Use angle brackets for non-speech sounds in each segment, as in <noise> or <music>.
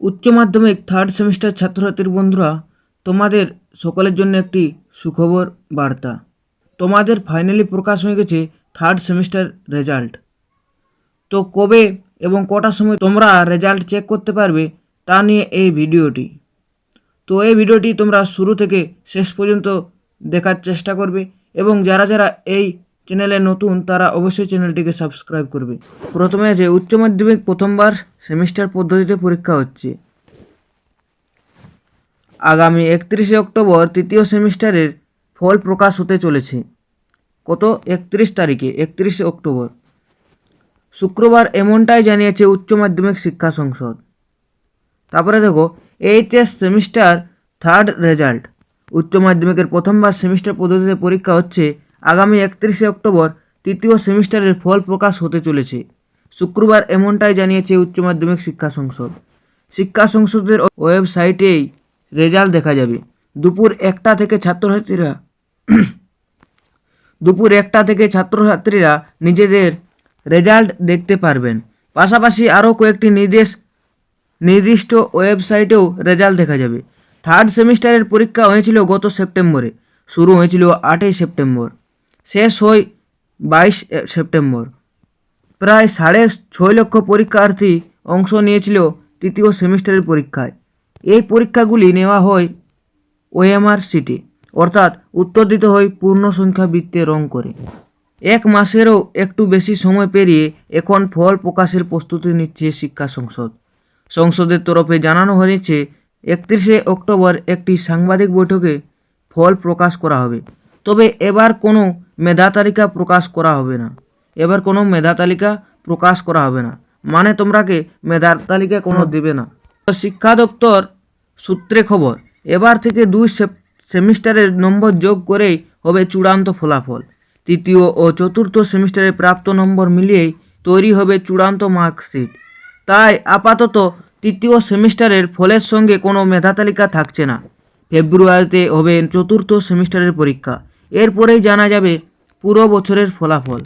উচ্চ মাধ্যমিক third semester ছাত্রছাত্রীর বন্ধুরা, তোমাদের সকলের জন্য একটি সুখবর বার্তা। তোমাদের ফাইনালি প্রকাশ হয়ে গেছে থার্ড সেমিস্টার রেজাল্ট তো কবে এবং কটার সময় তোমরা রেজাল্ট চেক করতে পারবে তা নিয়ে এই ভিডিওটি। তো এই ভিডিওটি তোমরা শুরু থেকে শেষ পর্যন্ত দেখার চেষ্টা করবে এবং যারা যারা এই চ্যানেলে নতুন তারা অবশ্যই চ্যানেলটিকে সাবস্ক্রাইব করবে। প্রথমে যে উচ্চ মাধ্যমিক প্রথমবার সেমিস্টার পদ্ধতিতে পরীক্ষা হচ্ছে। আগামী একত্রিশে অক্টোবর তৃতীয় সেমিস্টারের ফল প্রকাশ হতে চলেছে। কত? একত্রিশ তারিখে, একত্রিশে অক্টোবর। শুক্রবার এমনটাই জানিয়েছে উচ্চ মাধ্যমিক শিক্ষা সংসদ। তারপরে দেখো, এইচএস সেমিস্টার থার্ড রেজাল্ট। উচ্চ মাধ্যমিকের প্রথমবার সেমিস্টার পদ্ধতিতে পরীক্ষা হচ্ছে আগামী একত্রিশে অক্টোবর তৃতীয় সেমিস্টারের ফল প্রকাশ হতে চলেছে। শুক্রবার এমনটাই জানিয়েছে উচ্চ মাধ্যমিক শিক্ষা সংসদ। শিক্ষা সংসদের ওয়েবসাইটেই রেজাল্ট দেখা যাবে। দুপুর একটা থেকে ছাত্রছাত্রীরা <clears throat> দুপুর একটা থেকে ছাত্রছাত্রীরা নিজেদের রেজাল্ট দেখতে পারবেন। পাশাপাশি আরও কয়েকটি নির্দেশ, নির্দিষ্ট ওয়েবসাইটেও রেজাল্ট দেখা যাবে। থার্ড সেমিস্টারের পরীক্ষা হয়েছিল গত সেপ্টেম্বরে। শুরু হয়েছিল আটই সেপ্টেম্বর। শেষ হয় বাইশ সেপ্টেম্বর। প্রায় সাড়ে ছয় লক্ষ পরীক্ষার্থী অংশ নিয়েছিল তৃতীয় সেমিস্টারের পরীক্ষায়। এই পরীক্ষাগুলি নেওয়া হয় ওএমআর সিটি, অর্থাৎ উত্তর দিতে হয় পূর্ণ সংখ্যা বৃত্তে রং করে। এক মাসেরও একটু বেশি সময় পেরিয়ে এখন ফল প্রকাশের প্রস্তুতি নিচ্ছে শিক্ষা সংসদ। সংসদের তরফে জানানো হয়েছে, একত্রিশে অক্টোবর একটি সাংবাদিক বৈঠকে ফল প্রকাশ করা হবে, তবে এবার কোনো মেধা তালিকা প্রকাশ করা হবে না। এবার কোনো মেধা তালিকা প্রকাশ করা হবে না। মানে তোমরাকে মেধার তালিকা কোনো দেবে না। তো শিক্ষা দপ্তর সূত্রে খবর, এবার থেকে দুই সেমিস্টারের নম্বর যোগ করেই হবে চূড়ান্ত ফলাফল। তৃতীয় ও চতুর্থ সেমিস্টারে প্রাপ্ত নম্বর মিলিয়েই তৈরি হবে চূড়ান্ত মার্কশিট। তাই আপাতত তৃতীয় সেমিস্টারের ফলের সঙ্গে কোনো মেধা তালিকা থাকছে না। ফেব্রুয়ারিতে হবে চতুর্থ সেমিস্টারের পরীক্ষা। এরপরেই জানা যাবে পুরো বছরের ফলাফল।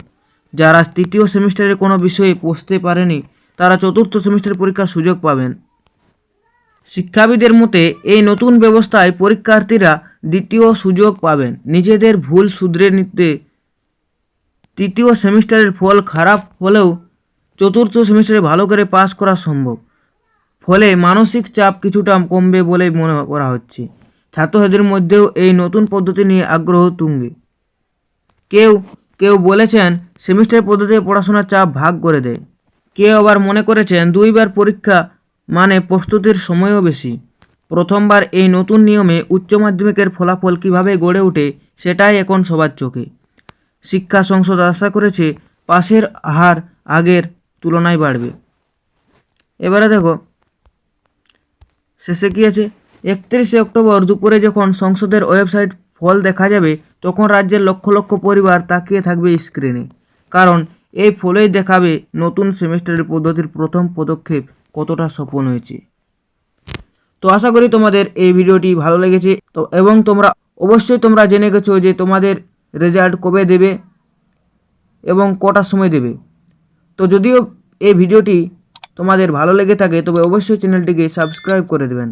যারা তৃতীয় সেমিস্টারে কোনো বিষয়ে বসতে পারেনি, তারা চতুর্থ সেমিস্টার পরীক্ষার সুযোগ পাবেন। শিক্ষাবিদের মতে, এই নতুন ব্যবস্থায় পরীক্ষার্থীরা দ্বিতীয় সুযোগ পাবেন। নিজেদের ভুল শুধরে নিতে তৃতীয় সেমিস্টারের ফল খারাপ হলেও চতুর্থ সেমিস্টারে ভালো করে পাস করা সম্ভব। ফলে মানসিক চাপ কিছুটা কমবে বলে মনে করা হচ্ছে। ছাত্রছাত্রীদের মধ্যেও এই নতুন পদ্ধতি নিয়ে আগ্রহ তুঙ্গে। কেউ কেউ বলেছেন সেমিস্টার পদ্ধতিতে পড়াশোনার চাপ ভাগ করে দেয়। কেউ আবার মনে করেছেন দুইবার পরীক্ষা মানে প্রস্তুতির সময়ও বেশি। প্রথমবার এই নতুন নিয়মে উচ্চ মাধ্যমিকের ফলাফল কীভাবে গড়ে ওঠে সেটাই এখন সবার চোখে। শিক্ষা সংসদ আশা করেছে পাশের হার আগের তুলনায় বাড়বে। এবারে দেখো, শেষে কী আছে? একত্রিশে অক্টোবর দুপুরে যখন সংসদের ওয়েবসাইট ফল দেখা যাবে, তখন রাজ্যের লক্ষ লক্ষ পরিবার তাকিয়ে থাকবে স্ক্রিনে। কারণ এই ফলেই দেখাবে নতুন সেমিস্টারের পদ্ধতির প্রথম পদক্ষেপ কতটা সফল হয়েছে। তো আশা করি তোমাদের এই ভিডিওটি ভালো লেগেছে। তো এবং তোমরা অবশ্যই তোমরা জেনে গেছো যে তোমাদের রেজাল্ট কবে দেবে এবং কটার সময় দেবে। তো যদিও এই ভিডিওটি তোমাদের ভালো লেগে থাকে, তবে অবশ্যই চ্যানেলটিকে সাবস্ক্রাইব করে দেবেন।